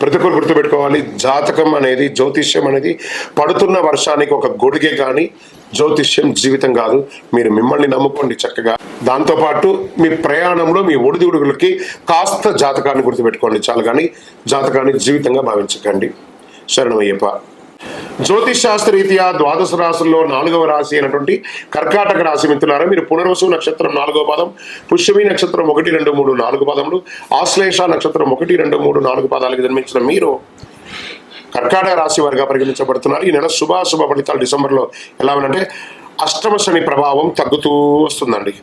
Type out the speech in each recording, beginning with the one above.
ప్రతి ఒక్కరు గుర్తుపెట్టుకోవాలి. జాతకం అనేది జ్యోతిష్యం అనేది పడుతున్న వర్షానికి ఒక గొడుగే కానీ జ్యోతిష్యం జీవితం కాదు. మీరు మిమ్మల్ని నమ్ముకోండి చక్కగా. దాంతోపాటు మీ ప్రయాణంలో మీ ఒడిదుడుగులకి కాస్త జాతకాన్ని గుర్తుపెట్టుకోండి చాలు కానీ జాతకాన్ని జీవితంగా భావించకండి. శరణమయ్యప్ప. జ్యోతిష్ శాస్త్ర రీత్యా ద్వాదశ రాశుల్లో నాలుగవ రాశి అయినటువంటి కర్కాటక రాశి మిత్రులారా మీరు పునర్వసు నక్షత్రం నాలుగో పాదం పుష్యమి నక్షత్రం ఒకటి రెండు మూడు నాలుగు పాదములు ఆశ్లేష నక్షత్రం ఒకటి రెండు మూడు నాలుగు పాదాలకు జన్మించిన మీరు కర్కాటక రాశి వారిగా పరిగణించబడుతున్నారు. ఈ నెల శుభాశుభ ఫలితాలు డిసెంబర్లో ఎలా ఉందంటే అష్టమ శని ప్రభావం తగ్గుతూ వస్తుందండి.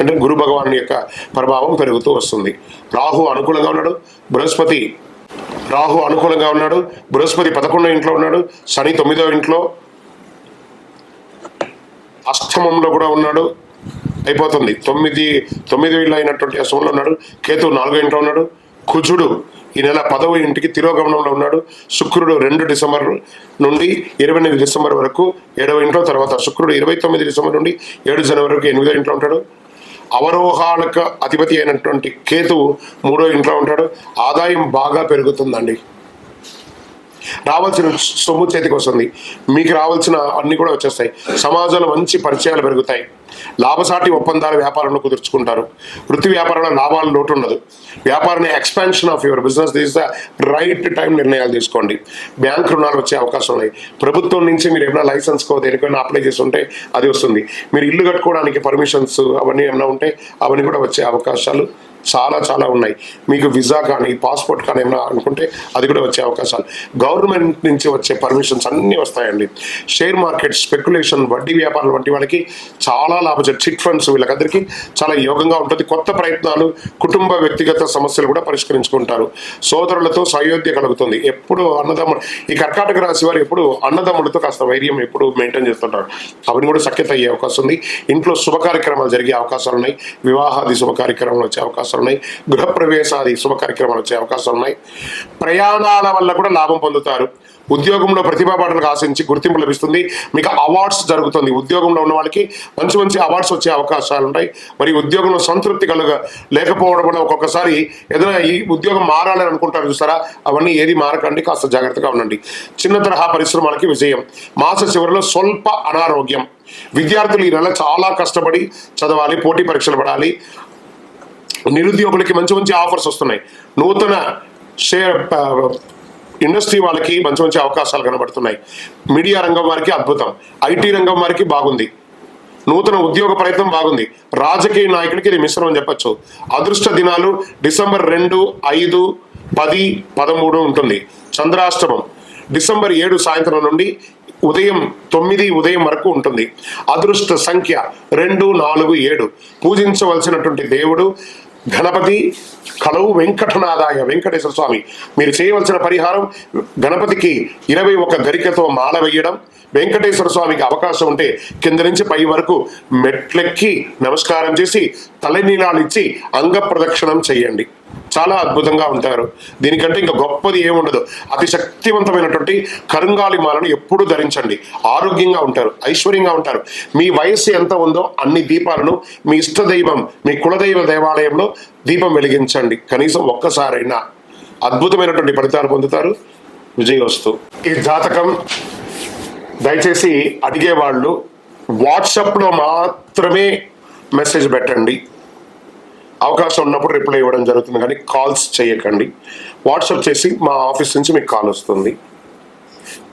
అంటే గురు భగవాన్ యొక్క ప్రభావం పెరుగుతూ వస్తుంది. రాహు అనుకూలంగా ఉన్నాడు. బృహస్పతి రాహు అనుకూలంగా ఉన్నాడు బృహస్పతి పదకొండో ఇంట్లో ఉన్నాడు శని తొమ్మిదో ఇంట్లో అష్టమంలో కూడా ఉన్నాడు అయిపోతుంది. తొమ్మిది తొమ్మిది ఇళ్ళు అయినటువంటి అష్టమంలో ఉన్నాడు కేతు నాలుగో ఇంట్లో ఉన్నాడు కుజుడు ఈ నెల పదవ ఇంటికి తిరోగమనంలో ఉన్నాడు శుక్రుడు రెండు డిసెంబర్ నుండి ఇరవై ఎనిమిది డిసెంబర్ వరకు ఏడవ ఇంట్లో తర్వాత శుక్రుడు ఇరవై తొమ్మిది డిసెంబర్ నుండి ఏడు జనవరి వరకు ఎనిమిదో ఇంట్లో ఉంటాడు అవరోహాలకు అధిపతి అయినటువంటి కేతు మూడో ఇంట్లో ఉంటాడు. ఆదాయం బాగా పెరుగుతుందండి. రావాల్సిన సొమ్ము చేతికి వస్తుంది మీకు రావాల్సిన అన్ని కూడా వచ్చేస్తాయి. సమాజంలో మంచి పరిచయాలు పెరుగుతాయి. లాభసాటి ఒప్పందాలు వ్యాపారంలో కుదుర్చుకుంటారు. వృత్తి వ్యాపారంలో లాభాలు లోటు ఉండదు వ్యాపారాన్ని expansion of your business this the right time నిర్ణయాలు తీసుకోండి. బ్యాంక్ రుణాలు వచ్చే అవకాశం ఉన్నాయి. ప్రభుత్వం నుంచి మీరు ఏమైనా లైసెన్స్ కో దేనికైనా అప్లై చేసి ఉంటే అది వస్తుంది. మీరు ఇల్లు కట్టుకోవడానికి పర్మిషన్స్ అవన్నీ ఏమైనా ఉంటే అవన్నీ కూడా వచ్చే అవకాశాలు చాలా చాలా ఉన్నాయి. మీకు వీసా కానీ పాస్పోర్ట్ కానీ ఏమైనా అనుకుంటే అది కూడా వచ్చే అవకాశాలు. గవర్నమెంట్ నుంచి వచ్చే పర్మిషన్స్ అన్నీ వస్తాయండి. షేర్ మార్కెట్ స్పెక్యులేషన్ వడ్డీ వ్యాపారాలు వంటి వాళ్ళకి చాలా లాభం చిట్ ఫండ్స్ వీళ్ళకందరికీ చాలా యోగంగా ఉంటుంది. కొత్త ప్రయత్నాలు కుటుంబ వ్యక్తిగత సమస్యలు కూడా పరిష్కరించుకుంటారు. సోదరులతో సయోధ్య కలుగుతుంది. ఎప్పుడు అన్నదమ్ముడు ఈ కర్కాటక రాశి వారు ఎప్పుడు అన్నదమ్ములతో కాస్త వైర్యం ఎప్పుడు మెయింటైన్ చేస్తుంటారు. అవన్నీ కూడా సఖ్యత అయ్యే అవకాశం ఉంది. ఇంట్లో శుభ కార్యక్రమాలు జరిగే అవకాశాలు ఉన్నాయి. వివాహాది శుభ కార్యక్రమాలు వచ్చే అవకాశాలు ఉన్నాయి గృహప్రవేశాది శుభ కార్యక్రమాలు వచ్చే అవకాశాలు ఉన్నాయి ప్రయాణాల వల్ల కూడా లాభం పొందుతారు. ఉద్యోగంలో ప్రతిభా పాటలకు ఆశించి గుర్తింపు లభిస్తుంది. మీకు అవార్డ్స్ జరుగుతుంది. ఉద్యోగంలో ఉన్న వాళ్ళకి మంచి మంచి అవార్డ్స్ వచ్చే అవకాశాలు ఉంటాయి మరి ఉద్యోగంలో సంతృప్తి కలుగ లేకపోవడం వల్ల ఒక్కొక్కసారి ఏదైనా ఈ ఉద్యోగం మారాలని అనుకుంటారు చూసారా? అవన్నీ ఏది మారకండి. కాస్త జాగ్రత్తగా ఉండండి. చిన్న తరహా పరిశ్రమలకి విజయం. మాస చివరిలో స్వల్ప అనారోగ్యం. విద్యార్థులు ఈ నెల చాలా కష్టపడి చదవాలి పోటీ పరీక్షలు పడాలి. నిరుద్యోగులకి మంచి మంచి ఆఫర్స్ వస్తున్నాయి. నూతన షేర్ ఇండస్ట్రీ వాళ్ళకి మంచి మంచి అవకాశాలు కనబడుతున్నాయి. మీడియా రంగం వారికి అద్భుతం. ఐటీ రంగం వారికి బాగుంది. నూతన ఉద్యోగ ప్రయత్నం బాగుంది. రాజకీయ నాయకుడికి ఇది మిశ్రమం చెప్పొచ్చు. అదృష్ట దినాలు డిసెంబర్ రెండు ఐదు పది పదమూడు ఉంటుంది. చంద్రాష్టమం. డిసెంబర్ ఏడు సాయంత్రం నుండి ఉదయం తొమ్మిది ఉదయం వరకు ఉంటుంది. అదృష్ట సంఖ్య రెండు నాలుగు ఏడు. పూజించవలసినటువంటి దేవుడు గణపతి కలవు వెంకటనాదాయ వెంకటేశ్వర స్వామి. మీరు చేయవలసిన పరిహారం గణపతికి ఇరవై ఒక గరికతో మాల వేయడం వెంకటేశ్వర స్వామికి అవకాశం ఉంటే కింద నుంచి పై వరకు మెట్లెక్కి నమస్కారం చేసి తలనీలాలు ఇచ్చి అంగ ప్రదక్షిణం చేయండి. చాలా అద్భుతంగా ఉంటారు. దీనికంటే ఇంకా గొప్పది ఏముండదు. అతి శక్తివంతమైనటువంటి కరుంగాలి మాలను ఎప్పుడు ధరించండి. ఆరోగ్యంగా ఉంటారు ఐశ్వర్యంగా ఉంటారు. మీ వయస్సు ఎంత ఉందో అన్ని దీపాలను మీ ఇష్ట దైవం మీ కులదైవ దేవాలయంలో దీపం వెలిగించండి. కనీసం ఒక్కసారైనా అద్భుతమైనటువంటి ఫలితాలు పొందుతారు. విజయవస్తు ఈ జాతకం దయచేసి అడిగేవాళ్ళు వాట్సాప్లో మాత్రమే మెసేజ్ పెట్టండి. అవకాశం ఉన్నప్పుడు రిప్లై ఇవ్వడం జరుగుతుంది కానీ కాల్స్ చేయకండి. వాట్సాప్ చేసి మా ఆఫీస్ నుంచి మీకు కాల్ వస్తుంది.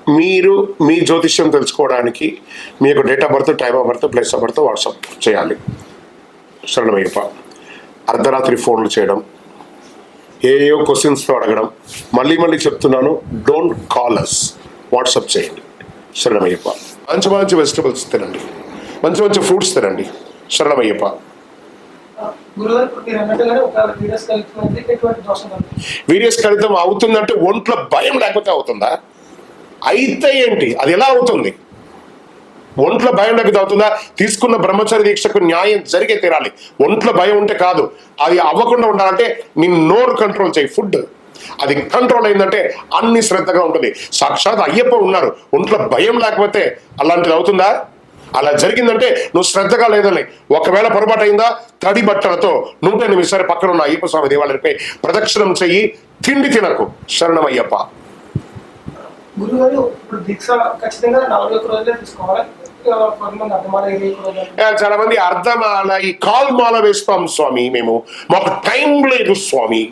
మీరు మీ జ్యోతిష్యం తెలుసుకోవడానికి మీ యొక్క date of birth time of birth place of birth WhatsApp చేయాలి. శరణమయ్యప్ప. అర్ధరాత్రి ఫోన్లు చేయడం ఏయో క్వశ్చన్స్తో అడగడం. మళ్ళీ మళ్ళీ చెప్తున్నాను డోంట్ కాల్ అస్ వాట్సాప్ చేయండి. శరణమయ్యప్ప. మంచి మంచి వెజిటబుల్స్ తినండి. మంచి మంచి ఫ్రూట్స్ తినండి. శరణమయ్యప్ప. వీరియస్ కలితం అవుతుందంటే ఒంట్లో భయం లేకపోతే అవుతుందా? అయితే ఏంటి? అది ఎలా అవుతుంది? ఒంట్లో భయం నాకు అవుతుందా? తీసుకున్న బ్రహ్మచర్య దీక్షకు న్యాయం జరిగే తీరాలి. ఒంట్లో భయం ఉంటే కాదు. అది అవ్వకుండా ఉండాలంటే నీ నోరు కంట్రోల్ చేయి. ఫుడ్. అది కంట్రోల్ అయిందంటే అన్ని శ్రద్ధగా ఉంటుంది. సాక్షాత్ అయ్యప్ప ఉన్నారు. ఒంట్లో భయం లేకపోతే అలాంటిది అవుతుందా? అలా జరిగిందంటే నువ్వు శ్రద్ధగా లేదని. ఒకవేళ పొరపాటు అయిందా? తడి బట్టలతో నూట ఎనిమిది పక్కన ఉన్న అయ్యప్ప స్వామి దేవాలయంపై ప్రదక్షిణం చెయ్యి. తిండి తినకు. శరణం అయ్యప్ప. గురుగారు ఇప్పుడు దీక్ష ఖచ్చితంగా నాలుగు రోజులే తీసుకోవాలి? ఇక చాలా మంది అర్థమాల ఈ కాల్ మాల వేస్తాం స్వామి మేము. మాకు టైం లేదు స్వామి.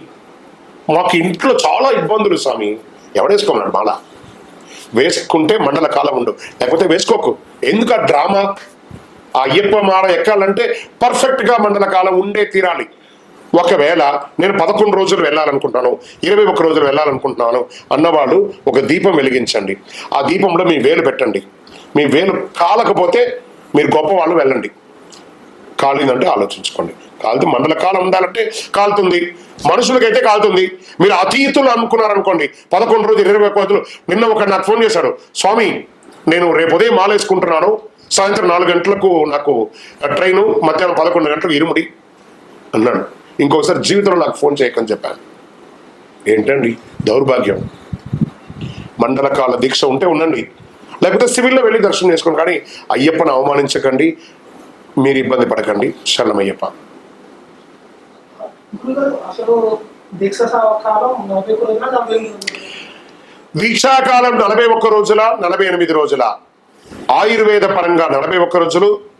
మాకు ఇంట్లో చాలా ఇబ్బందులు స్వామి. ఎవడేసుకోమన్నాడు మాల? వేసుకుంటే మండల కాలం ఉండు లేకపోతే వేసుకోకు. ఎందుకు ఆ డ్రామా? ఆ అయ్యప్ప మాల ఎక్కాలంటే పర్ఫెక్ట్గా మండల కాలం ఉండే తీరాలి. ఒకవేళ నేను పదకొండు రోజులు వెళ్ళాలనుకుంటున్నాను ఇరవై ఒక్క రోజులు వెళ్ళాలనుకుంటున్నాను అన్నవాళ్ళు ఒక దీపం వెలిగించండి. ఆ దీపంలో మీ వేలు పెట్టండి. మీ వేలు కాలకపోతే మీరు గొప్ప వాళ్ళు వెళ్ళండి. కాలిందంటే ఆలోచించుకోండి. కాలితే మండల కాలం ఉండాలంటే కాలుతుంది. మనుషులకైతే కాలుతుంది. మీరు అతీతులు అనుకున్నారనుకోండి. పదకొండు రోజులు ఇరవై రోజులు నిన్న ఒక నాకు ఫోన్ చేశాడు. స్వామి నేను రేపు ఉదయం మాలేసుకుంటున్నాను. సాయంత్రం నాలుగు గంటలకు నాకు ట్రైను మధ్యాహ్నం పదకొండు గంటలకు ఇరుముడి అన్నాడు. ఇంకోసారి జీవితంలో నాకు ఫోన్ చేయకని చెప్పాను. ఏంటండి? దౌర్భాగ్యం. మండల కాల దీక్ష ఉంటే ఉండండి. లేకపోతే సివిల్లో వెళ్ళి దర్శనం చేసుకోండి. కానీ అయ్యప్పను అవమానించకండి. మీరు ఇబ్బంది పడకండి. శరణమయ్యప్ప. దీక్షాకాలం నలభై ఒక్క రోజుల నలభై ఎనిమిది రోజుల. ఆయుర్వేద పరంగా నలభై ఒక్క రోజులు.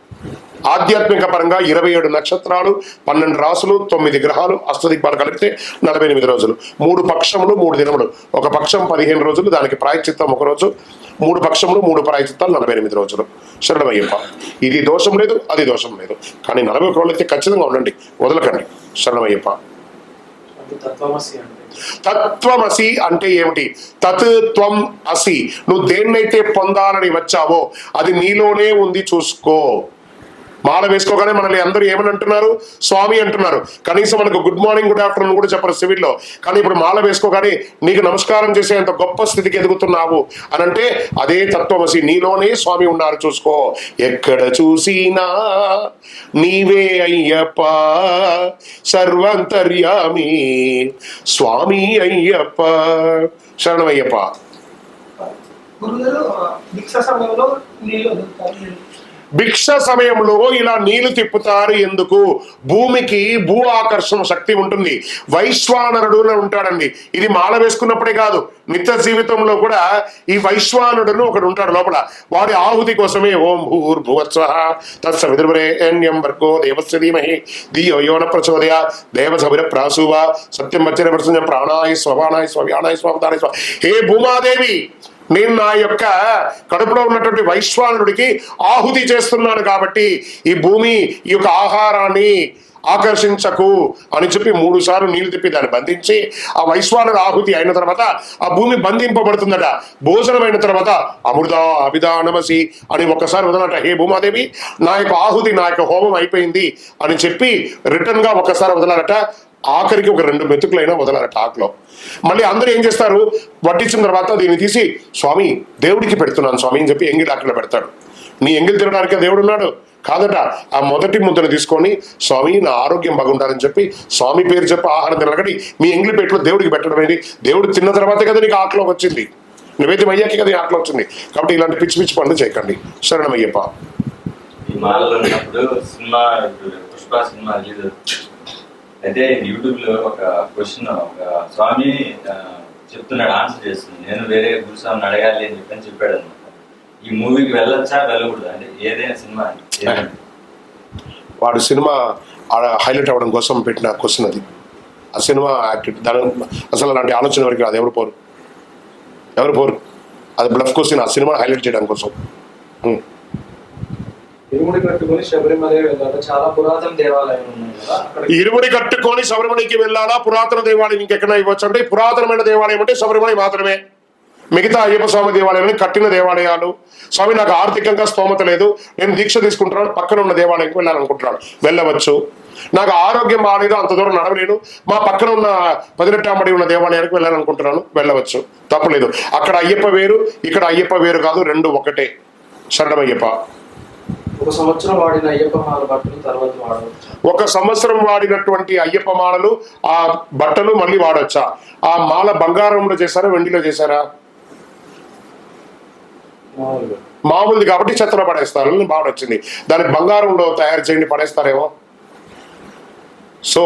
ఆధ్యాత్మిక పరంగా ఇరవై ఏడు నక్షత్రాలు పన్నెండు రాసులు తొమ్మిది గ్రహాలు అష్టదిగ్బాలు కలిపితే నలభై ఎనిమిది రోజులు. మూడు పక్షములు మూడు దినములు. ఒక పక్షం పదిహేను రోజులు దానికి ప్రాయచిత్తం ఒక రోజు. మూడు పక్షములు మూడు ప్రాయచిత్తాలు నలభై ఎనిమిది రోజులు. శరణమయ్యప్ప ఇది దోషం లేదు అది దోషం లేదు. కానీ నలభై ఒక్క రోజులు అయితే ఖచ్చితంగా ఉండండి వదలకండి. శరణమయ్యప్ప. అది తత్వమసి అంటే? తత్వమసి అంటే ఏమిటి? తత్ త్వం అసి. నువ్వు దేన్నైతే పొందాలని వచ్చావో అది నీలోనే ఉంది చూసుకో. మాల వేసుకోగానే మనల్ని అందరూ ఏమని అంటున్నారు స్వామి అంటున్నారు. కనీసం మనకు గుడ్ మార్నింగ్ గుడ్ ఆఫ్టర్నూన్ కూడా చెప్పరు సివిల్లో. కానీ ఇప్పుడు మాల వేసుకోగానే నీకు నమస్కారం చేసేంత గొప్ప స్థితికి ఎదుగుతున్నావు. అని అంటే అదే తత్వమసి నీలోనే స్వామి ఉన్నారు చూసుకో. ఎక్కడ చూసినా నీవే అయ్యప్ప సర్వంతర్యామి స్వామి అయ్యప్ప. శరణమయ్యప్ప. గురుగారు దీక్ష సమయంలో నీళ్ళు. భిక్ష సమయంలో ఇలా నీళ్ళు తిప్పుతారు ఎందుకు? భూమికి భూ ఆకర్షణ శక్తి ఉంటుంది. వైశ్వానరుడు ఉంటాడండి. ఇది మాల వేసుకున్నప్పుడే కాదు. నిత్య జీవితంలో కూడా ఈ వైశ్వానుడును ఒకడు ఉంటాడు లోపల. వాడి ఆహుతి కోసమే ఓం భూర్ భువత్స తత్సవిదుర్వరేణ్యం వర్గో దేవస్య ధీమహి. ధియో యోన ప్రచోదయ. దేవసవిర ప్రాసువ. సత్యం వచ్చిన ప్రాణాయ స్వభానాయ స్వవ్యానాయ స్వామి స్వ హే భూమాదేవి! నేను నా యొక్క కడుపులో ఉన్నటువంటి వైశ్వానుడికి ఆహుతి చేస్తున్నాను కాబట్టి ఈ భూమి ఈ యొక్క ఆహారాన్ని ఆకర్షించకు అని చెప్పి మూడు సార్లు నీళ్ళు తిప్పి దాన్ని బంధించి ఆ వైశ్వానర ఆహుతి అయిన తర్వాత ఆ భూమి బంధింపబడుతుందట. భోజనం అయిన తర్వాత అమృత అభిదానమసి అని ఒకసారి వదలట. హే భూమాదేవి నా యొక్క ఆహుతి నా యొక్క హోమం అయిపోయింది అని చెప్పి రిటర్న్గా ఒక్కసారి వదలాలట. ఆఖరికి ఒక రెండు మెతుకులైనా వదలాలట ఆకులో. మళ్ళీ అందరూ ఏం చేస్తారు? వడ్డించిన తర్వాత దీన్ని తీసి స్వామి దేవుడికి పెడుతున్నాను స్వామి అని చెప్పి ఎంగిల్ అక్కడ పెడతాడు. నీ ఎంగిల్ తినడానికి దేవుడు ఉన్నాడు కాదట ఆ మొదటి ముద్దను తీసుకొని స్వామి నా ఆరోగ్యం బాగుండాలని చెప్పి స్వామి పేరు చెప్పి ఆహారం తినగటి మీ ఎంగిలి పెట్లో దేవుడికి పెట్టడం దేవుడు తిన్న తర్వాతే కదా నీకు ఆకలి వచ్చింది. నివేద్యం అయ్యాకే కదా ఆకలి వచ్చింది. కాబట్టి ఇలాంటి పిచ్చి పిచ్చి పనులు చేయకండి. శరణమయ్యప్ప. సినిమా పుష్ప సినిమా రిలీజ్ అయితే యూట్యూబ్లో ఒక క్వశ్చన్ ఒక స్వామి చెప్తున్నాడు ఆన్సర్ చేస్తుంది. నేను వేరే గురుస్వామిని అడగాలి అని చెప్పని చెప్పాడు అనమాట ఈ మూవీకి వెళ్ళొచ్చా వెళ్ళకూడదు? అంటే ఏదైనా సినిమా. వాడు సినిమా హైలైట్ అవ్వడం కోసం పెట్టిన క్వశ్చన్ అది. ఆ సినిమా యాక్టివ్ దాని అసలు అలాంటి ఆలోచన వరకు రాదు. ఎవరు పోరు? ఎవరు పోరు? అది బ్లఫ్ క్వశ్చన్. ఆ సినిమా హైలైట్ చేయడం కోసం. ఇరుముడి కట్టుకుని శబరిమల వెళ్ళాలి? చాలా పురాతన దేవాలయం ఇరుముడి కట్టుకొని శబరిమలకి వెళ్ళాలా? పురాతన దేవాలయం ఇంకెక్కడ ఇవ్వచ్చు అంటే పురాతనమైన దేవాలయం అంటే శబరిమల మాత్రమే. మిగతా అయ్యప్ప స్వామి దేవాలయాలు కట్టిన దేవాలయాలు. స్వామి నాకు ఆర్థికంగా స్తోమత లేదు. నేను దీక్ష తీసుకుంటున్నాను. పక్కన ఉన్న దేవాలయానికి వెళ్ళాలనుకుంటున్నాను. వెళ్ళవచ్చు. నాకు ఆరోగ్యం బాగాలేదు. అంత దూరం నడవలేను. మా పక్కన ఉన్న పదినెట్టాంబడి ఉన్న దేవాలయానికి వెళ్ళాలనుకుంటున్నాను. వెళ్ళవచ్చు. తప్పలేదు. అక్కడ అయ్యప్ప వేరు ఇక్కడ అయ్యప్ప వేరు కాదు. రెండు ఒకటే. శరణమయ్యప్ప. ఒక సంవత్సరం వాడిన అయ్యప్ప మాల బట్టలు తర్వాత వాడవచ్చు? ఒక సంవత్సరం వాడినటువంటి అయ్యప్ప మాలలు ఆ బట్టలు మళ్ళీ వాడొచ్చా ఆ మాల బంగారంలో చేశారా వెండిలో చేశారా? మామూలుది కాబట్టి చెత్తలో పడేస్తారు. బాగా వచ్చింది. దానికి బంగారంలో తయారు చేయండి పడేస్తారేమో? సో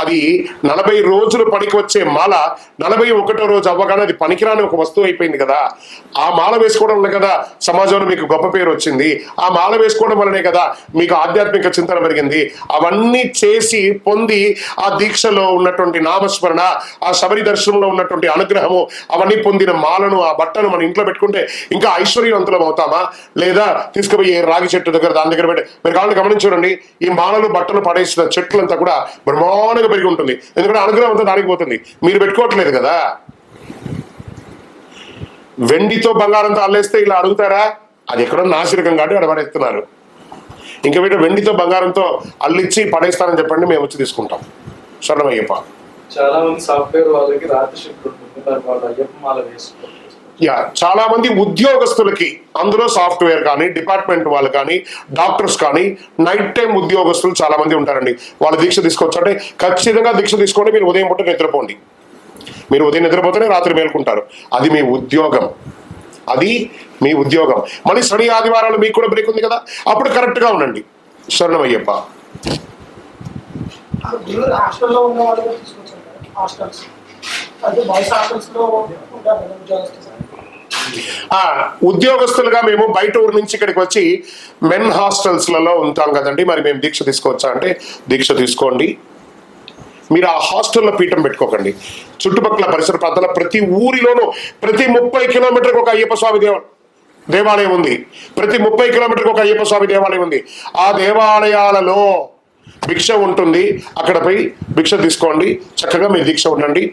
అది నలభై రోజులు పనికి వచ్చే మాల నలభై ఒకటో రోజు అవ్వగానే అది పనికిరాని ఒక వస్తువు అయిపోయింది కదా. ఆ మాల వేసుకోవడం వల్ల కదా సమాజంలో మీకు గొప్ప పేరు వచ్చింది. ఆ మాల వేసుకోవడం వల్లనే కదా మీకు ఆధ్యాత్మిక చింతన పెరిగింది. అవన్నీ చేసి పొంది ఆ దీక్షలో ఉన్నటువంటి నామస్మరణ ఆ శబరి దర్శనంలో ఉన్నటువంటి అనుగ్రహము అవన్నీ పొందిన మాలను ఆ బట్టను మన ఇంట్లో పెట్టుకుంటే ఇంకా ఐశ్వర్యవంతులం అవుతామా? లేదా తీసుకుపోయి రాగి చెట్టు దగ్గర దాని దగ్గర పెట్టి మీరు కావాలని గమనించండి. ఈ మాలలు బట్టలు పడేసిన చెట్లంతా కూడా బ్రహ్మాండంగా పెరిగి ఉంటుంది. ఎందుకంటే అనుగ్రహం అంతా దానికి పోతుంది. మీరు పెట్టుకోవట్లేదు కదా? వెండితో బంగారంతో అల్లేస్తే ఇలా అడుగుతారా? అది ఎక్కడో నాశనకం కాబట్టి అడబడేస్తున్నారు ఇంకా వీటి వెండితో బంగారంతో అల్లిచ్చి పడేస్తానని చెప్పండి మేము వచ్చి తీసుకుంటాం. స్వర్ణమయ్యప్ప చాలా మంది సాఫ్ట్వేర్ వాళ్ళకి రాత్రి షిఫ్ట్ ఉంటుంది అయ్యప్ప మాల వేసుకుంటారు. యా చాలా మంది ఉద్యోగస్తులకి అందులో సాఫ్ట్వేర్ కానీ డిపార్ట్మెంట్ వాళ్ళు కానీ డాక్టర్స్ కానీ నైట్ టైం ఉద్యోగస్తులు చాలా మంది ఉంటారండి. వాళ్ళు దీక్ష తీసుకోవచ్చు అంటే ఖచ్చితంగా దీక్ష తీసుకోండి మీరు ఉదయం పూట నిద్రపోండి. మీరు ఉదయం నిద్రపోతేనే రాత్రి మేల్కుంటారు. అది మీ ఉద్యోగం. అది మీ ఉద్యోగం. మళ్ళీ శని ఆదివారాలు మీకు కూడా బ్రేక్ ఉంది కదా అప్పుడు కరెక్ట్గా ఉండండి. స్వర్ణమయ్యప్ప హాస్టల్లో ఉన్న వాళ్ళు హాస్టల్స్. అంటే బాయ్స్ హాస్టల్స్లో ఉంటారు ఉద్యోగస్తులుగా మేము బయట ఊరు నుంచి ఇక్కడికి వచ్చి మెన్ హాస్టల్స్లలో ఉంటాం కదండి. మరి మేము దీక్ష తీసుకోవచ్చా అంటే దీక్ష తీసుకోండి. మీరు ఆ హాస్టల్లో పీఠం పెట్టుకోకండి. చుట్టుపక్కల పరిసర ప్రాంతాల ప్రతి ఊరిలోనూ ప్రతి ముప్పై కిలోమీటర్కి ఒక అయ్యప్ప స్వామి దేవ దేవాలయం ఉంది. ప్రతి ముప్పై కిలోమీటర్కి ఒక అయ్యప్ప స్వామి దేవాలయం ఉంది. ఆ దేవాలయాలలో భిక్ష ఉంటుంది. అక్కడ పోయి భిక్ష తీసుకోండి. చక్కగా మీరు దీక్ష ఉండండి.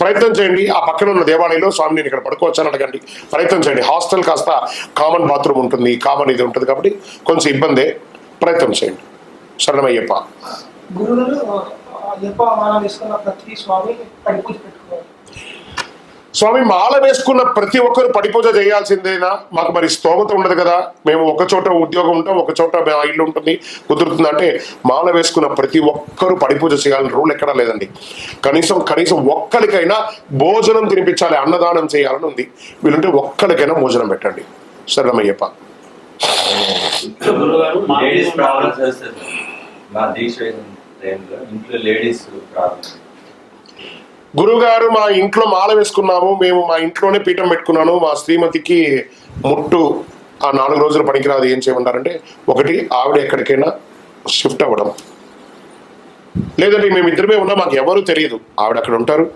ప్రయత్నం చేయండి. ఆ పక్కన ఉన్న దేవాలయంలో స్వామి నేను ఇక్కడ పడుకోవచ్చు అడగండి. ప్రయత్నం చేయండి. హాస్టల్ కాస్త కామన్ బాత్రూమ్ ఉంటుంది. కామన్ ఇది ఉంటుంది కాబట్టి కొంచెం ఇబ్బందే. ప్రయత్నం చేయండి. శరణమయ్యప్ప. గురువులు అయ్యప్ప మానం ప్రతి స్వామి పెట్టుకోవాలి. స్వామి మాల వేసుకున్న ప్రతి ఒక్కరు పడి పూజ చేయాల్సిందేనా? మాకు మరి స్తోమత ఉండదు కదా. మేము ఒక చోట ఉద్యోగం ఉంటాం ఒక చోట మా ఇల్లు ఉంటుంది కుదురుతుంది అంటే మాల వేసుకున్న ప్రతి ఒక్కరు పడి పూజ చేయాలని రూల్ ఎక్కడా లేదండి. కనీసం కనీసం ఒక్కరికైనా భోజనం తినిపించాలి అన్నదానం చేయాలని ఉంది. వీళ్ళంటే ఒక్కరికైనా భోజనం పెట్టండి. లేడీస్ ప్రాబ్లమ్స్ టైంలో ఇంట్లో లేడీస్ ప్రాబ్లమ్స్ గురుగారు మా ఇంట్లో మాల వేసుకున్నాము. మేము మా ఇంట్లోనే పీఠం పెట్టుకున్నాను. మా శ్రీమతికి ముట్టు ఆ నాలుగు రోజులు పనికిరాదు. ఏం చేయమంటారంటే ఒకటి ఆవిడ ఎక్కడికైనా షిఫ్ట్ అవ్వడం. లేదంటే మేము ఇద్దరమే ఉన్నా మాకు ఎవరు తెలియదు. ఆవిడ అక్కడ ఉంటారు.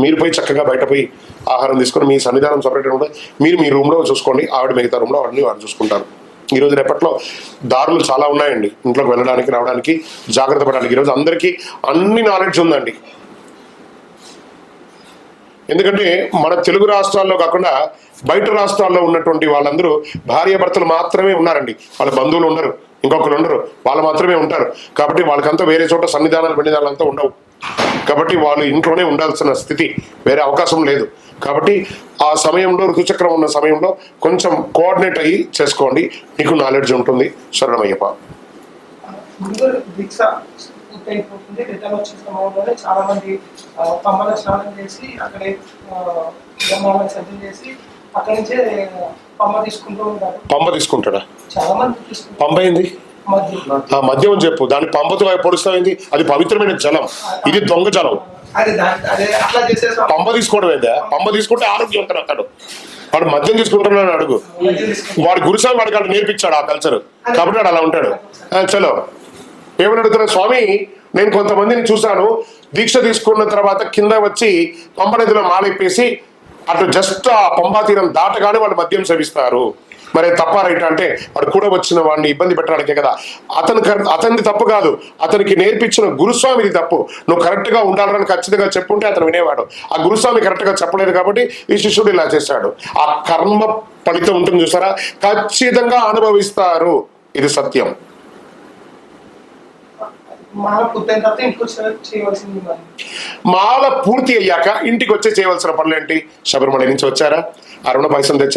మీరు పోయి చక్కగా బయట పోయి ఆహారం తీసుకొని మీ సన్నిధానం సపరేట్ ఉంటుంది మీరు మీ రూమ్లో చూసుకోండి. ఆవిడ మిగతా రూమ్లో ఆవిడని వాడు చూసుకుంటారు. ఈ రోజు రేపట్లో దారులు చాలా ఉన్నాయండి. ఇంట్లోకి వెళ్ళడానికి రావడానికి జాగ్రత్త పడడానికి. ఈరోజు అందరికీ అన్ని నాలెడ్జ్ ఉందండి. ఎందుకంటే మన తెలుగు రాష్ట్రాల్లో కాకుండా బయట రాష్ట్రాల్లో ఉన్నటువంటి వాళ్ళందరూ భార్యాభర్తలు మాత్రమే ఉన్నారండి. వాళ్ళ బంధువులు ఉండరు ఇంకొకరు ఉండరు వాళ్ళు మాత్రమే ఉంటారు. కాబట్టి వాళ్ళకంతా వేరే చోట సన్నిధానాలు పెన్నిధానాలంతా ఉండవు. కాబట్టి వాళ్ళు ఇంట్లోనే ఉండాల్సిన స్థితి వేరే అవకాశం లేదు. కాబట్టి ఆ సమయంలో ఋతుచక్రం ఉన్న సమయంలో కొంచెం కోఆర్డినేట్ అయ్యి చేసుకోండి. మీకు నాలెడ్జ్ ఉంటుంది. శరణమయ్యప్ప. దీక్ష పూర్తయిపోతుంది రిటర్న్ వచ్చిన సమయంలోనే చాలా మంది పమ్మల స్నానం చేసి అక్కడే బ్రహ్మాండం సజ్జం చేసి అక్కడి నుంచే పమ్మ తీసుకుంటూ ఉంటారు. పంప తీసుకుంటాడా? చాలా మంది తీసుకుంటారు. పంప ఏంది? ఆ మద్యం అని చెప్పు. దాన్ని పంపతో పొడుస్తామైంది అది పవిత్రమైన జలం. ఇది దొంగ జలం. అదే దాని అదే అట్లా చేసేసి పంప తీసుకోవడం ఏందా? పంప తీసుకుంటే ఆరోగ్యవంతుడు అవుతాడు వాడు మద్యం తీసుకుంటున్నాడు అడుగు. వాడు గురుసామి వాడికి అలా నేర్పించాడు ఆ కల్చర్ కాబట్టి వాడు అలా ఉంటాడు. ఆ, చలో. ఏమని అడుగుతున్నా స్వామి నేను కొంతమందిని చూశాను. దీక్ష తీసుకున్న తర్వాత కింద వచ్చి పంపనదిలో మాలెప్పేసి అటు జస్ట్ ఆ పంపా తీరం దాటగానే వాళ్ళు మద్యం సేవిస్తారు. మరి తప్ప రైట్ అంటే వాడు కూడా వచ్చిన వాడిని ఇబ్బంది పెట్టడానికే కదా. అతను అతనిది తప్పు కాదు. అతనికి నేర్పించిన గురుస్వామిది తప్పు. నువ్వు కరెక్ట్గా ఉండాలని ఖచ్చితంగా చెప్పుంటే అతను వినేవాడు. ఆ గురుస్వామి కరెక్ట్గా చెప్పలేదు కాబట్టి ఈ శిష్యుడు ఇలా చేశాడు. ఆ కర్మ ఫలితం ఉంటుంది చూసారా? ఖచ్చితంగా అనుభవిస్తారు. ఇది సత్యం. మాల పూర్తయిన తర్వాత ఇంటికి చేయవలసింది మాల పూర్తి అయ్యాక ఇంటికి వచ్చి చేయవలసిన పనులేంటి శబరిమల నుంచి వచ్చారా? అరుణ పైసలు తెచ్చారు?